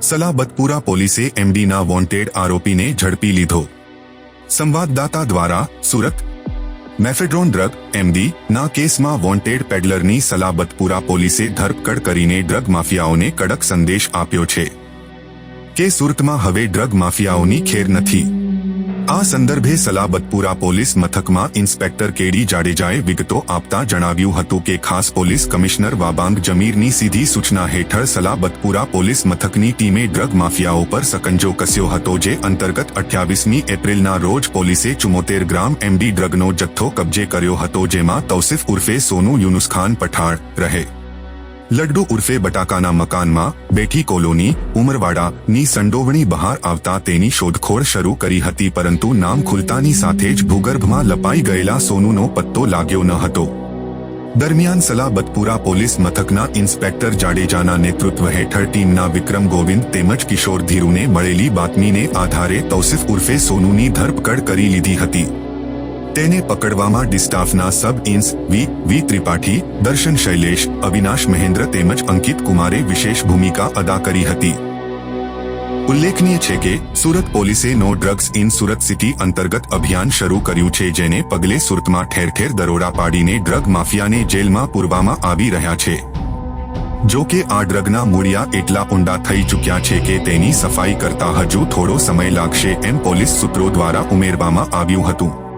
સલાબતપુરા પોલીસે એમડીના વોન્ટેડ આરોપીને ઝડપી લીધો. સંવાદદાતા દ્વારા સુરત, મેફેડ્રોન ડ્રગ એમડી ના કેસમાં વોન્ટેડ પેડલરની સલાબતપુરા પોલીસે ધરપકડ કરીને ડ્રગ માફિયાઓને કડક સંદેશ આપ્યો છે. કે સુરતમાં હવે ડ્રગ માફિયાઓની ખેર નથી. આ સંદર્ભે સલાબતપુરા પોલીસ મથકમાં ઇન્સ્પેક્ટર કેડી જાડેજાએ વિગતો આપતા જણાવ્યું હતું કે ખાસ પોલીસ કમિશનર વાબાંગ જમીરની સીધી સૂચના હેઠળ સલાબતપુરા પોલીસ મથકની ટીમે ડ્રગ માફિયાઓ પર સકંજો કસ્યો હતો જે અંતર્ગત અઠ્યાવીસમી એપ્રિલના રોજ પોલીસે ચુમોતેર ગ્રામ એમડી ડ્રગનો જથ્થો કબજે કર્યો હતો જેમાં તૌસિફ ઉર્ફે સોનુ યુનુસખાન પઠાણ રહે. લડ્ડુ ઉર્ફે બટાકાના મકાનમાં બેઠી કોલોની ઉમરવાડાની સંડોવણી બહાર આવતા તેની શોધખોળ શરૂ કરી હતી પરંતુ નામ ખુલતાની સાથે જ ભૂગર્ભમાં લપાઈ ગયેલા સોનુનો પત્તો લાગ્યો ન હતો. દરમિયાન સલાબતપુરા પોલીસ મથકના ઇન્સ્પેક્ટર જાડેજાના નેતૃત્વ હેઠળ ટીમના વિક્રમ ગોવિંદ તેમજ કિશોર ધીરુને મળેલી બાતમીને આધારે તૌસિફ ઉર્ફે સોનુની ધરપકડ કરી લીધી હતી. તેને પકડવામાં ડિસ્ટાફના સબ ઇન્સ વી વી ત્રિપાઠી, દર્શન શૈલેષ, અવિનાશ મહેન્દ્ર તેમજ અંકિત કુમારે વિશેષ ભૂમિકા અદા કરી હતી. ઉલ્લેખનીય છે કે, સુરત પોલીસે no drugs in Surat city અંતર્ગત અભિયાન શરૂ કર્યું છે જેને પગલે સુરતમાં ઠેર ઠેર દરોડા પાડીને ડ્રગ માફિયાને જેલમાં પૂરવામાં આવી રહ્યા છે. જો કે આ ડ્રગના મૂળિયા એટલા ઊંડા થઈ ચૂક્યા છે કે તેની સફાઈ કરતા હજુ થોડો સમય લાગશે એમ પોલીસ સૂત્રો દ્વારા ઉમેરવામાં આવ્યું હતું.